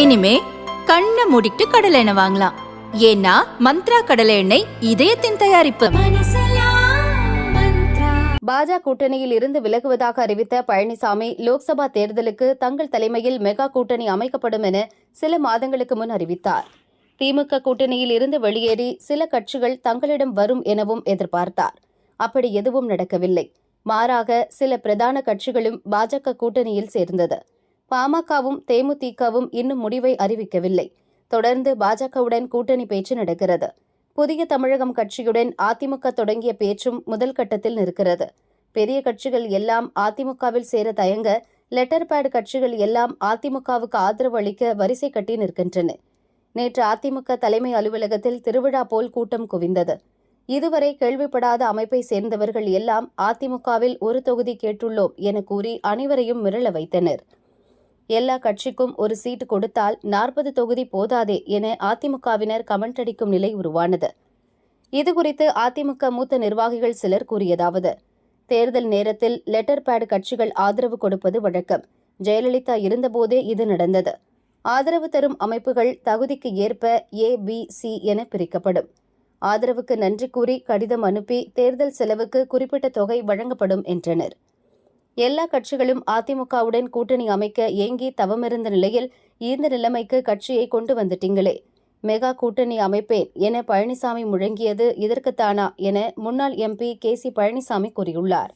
இனிமே கண்ணை மூடிட்டு கடலை எண்ணெய் வாங்கலாம். ஏன்னா மந்த்ரா கடலை எண்ணெய் இதயத்தின் தயாரிப்பு. பாஜக கூட்டணியில் இருந்து விலகுவதாக அறிவித்த பழனிசாமி லோக்சபா தேர்தலுக்கு தங்கள் தலைமையில் மெகா கூட்டணி அமைக்கப்படும் என சில மாதங்களுக்கு முன் அறிவித்தார். திமுக கூட்டணியில் இருந்து வெளியேறி சில கட்சிகள் தங்களிடம் வரும் எனவும் எதிர்பார்த்தார். அப்படி எதுவும் நடக்கவில்லை. மாறாக சில பிரதான கட்சிகளும் பாஜக கூட்டணியில் சேர்ந்தது. பாமகவும் தேமுதிகவும் இன்னும் முடிவை அறிவிக்கவில்லை. தொடர்ந்து பாஜகவுடன் கூட்டணி பேச்சு நடக்கிறது. புதிய தமிழகம் கட்சியுடன் அதிமுக தொடங்கிய பேச்சும் முதல் கட்டத்தில் நிற்கிறது. பெரிய கட்சிகள் எல்லாம் அதிமுகவில் சேர தயங்க லெட்டர் பேட் கட்சிகள் எல்லாம் அதிமுகவுக்கு ஆதரவு அளிக்க வரிசை கட்டி நிற்கின்றன. நேற்று அதிமுக தலைமை அலுவலகத்தில் திருவிழா போல் கூட்டம் குவிந்தது. இதுவரை கேள்விப்படாத அமைப்பை சேர்ந்தவர்கள் எல்லாம் அதிமுகவில் ஒரு தொகுதி கேட்டுள்ளோம் என கூறி அனைவரையும் மிரள வைத்தனர். எல்லா கட்சிக்கும் ஒரு சீட்டு கொடுத்தால் நாற்பது தொகுதி போதாதே என அதிமுகவினர் கமெண்ட் அடிக்கும் நிலை உருவானது. இதுகுறித்து அதிமுக மூத்த நிர்வாகிகள் சிலர் கூறியதாவது தேர்தல் நேரத்தில் லெட்டர் பேட் கட்சிகள் ஆதரவு கொடுப்பது வழக்கம். ஜெயலலிதா இருந்தபோதே இது நடந்தது. ஆதரவு தரும் அமைப்புகள் தகுதிக்கு ஏற்ப ஏ பி சி என பிரிக்கப்படும். ஆதரவுக்கு நன்றி கூறி கடிதம் அனுப்பி தேர்தல் செலவுக்கு குறிப்பிட்ட தொகை வழங்கப்படும் என்றனர். எல்லா கட்சிகளும் அதிமுகவுடன் கூட்டணி அமைக்க ஏங்கி தவமிருந்த நிலையில் இந்த நிலைமைக்கு கட்சியை கொண்டு வந்துட்டீங்களே. மெகா கூட்டணி அமைப்பேன் என பழனிசாமி முழங்கியது இதற்குத்தானா என முன்னாள் எம்பி கே சி பழனிசாமி கூறியுள்ளார்.